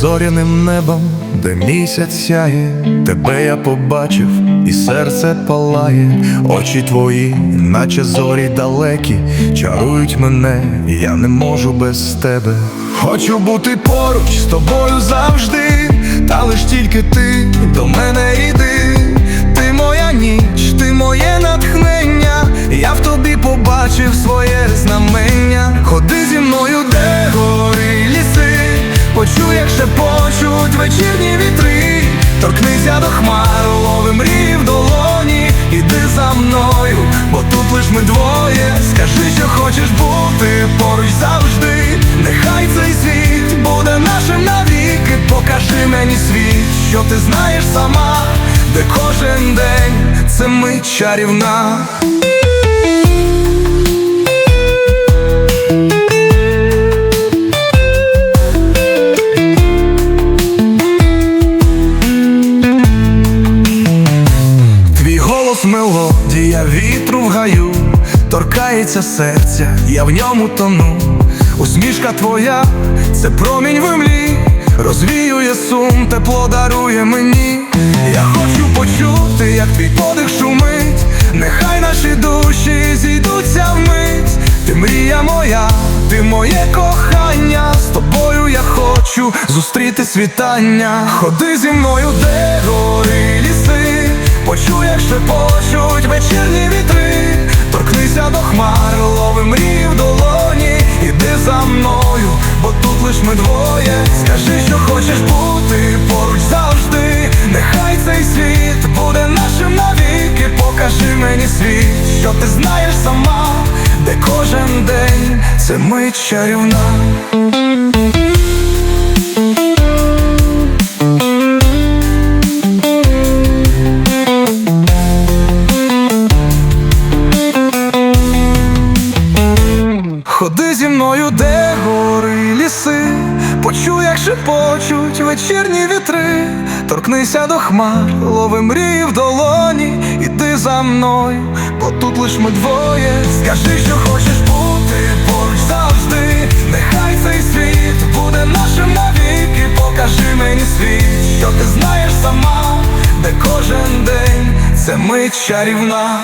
зоряним небом, де місяць сяє, тебе я побачив, і серце палає, очі твої, наче зорі далекі, чарують мене, я не можу без тебе. Хочу бути поруч з тобою завжди, та лиш тільки ти до мене йди. Ти моя ніч, ти моє натхнення, я в тобі побачив своє знамення. Ходи зі мною, шепочуть вечірні вітри, торкнися до хмар, лови мрії в долоні, іди за мною, бо тут лиш ми двоє. Скажи, що хочеш бути поруч завжди. Нехай цей світ буде нашим навіки. Покажи мені світ, що ти знаєш сама, де кожен день це мить чарівна. Торкається серця, я в ньому тону. Усмішка твоя, це промінь в імлі, розвіює сум, тепло дарує мені. Я хочу почути, як твій подих шумить, нехай наші душі зійдуться вмить. Ти мрія моя, ти моє кохання, з тобою я хочу зустріти світання. Ходи зі мною, де гори ліси, почуй, як шепочуть вечірні вітри, ми двоє. Скажи, що хочеш бути поруч завжди. Нехай цей світ буде нашим навіки. Покажи мені світ, що ти знаєш сама, де кожен день це мить чарівна. Ходи зі мною, де гори ліси, почуй, як шепочуть вечірні вітри, торкнися до хмар, лови мрії в долоні, іди за мною, бо тут лиш ми двоє. Скажи, що хочеш бути поруч завжди. Нехай цей світ буде нашим навіки. Покажи мені світ, що ти знаєш сама, де кожен день це мить чарівна.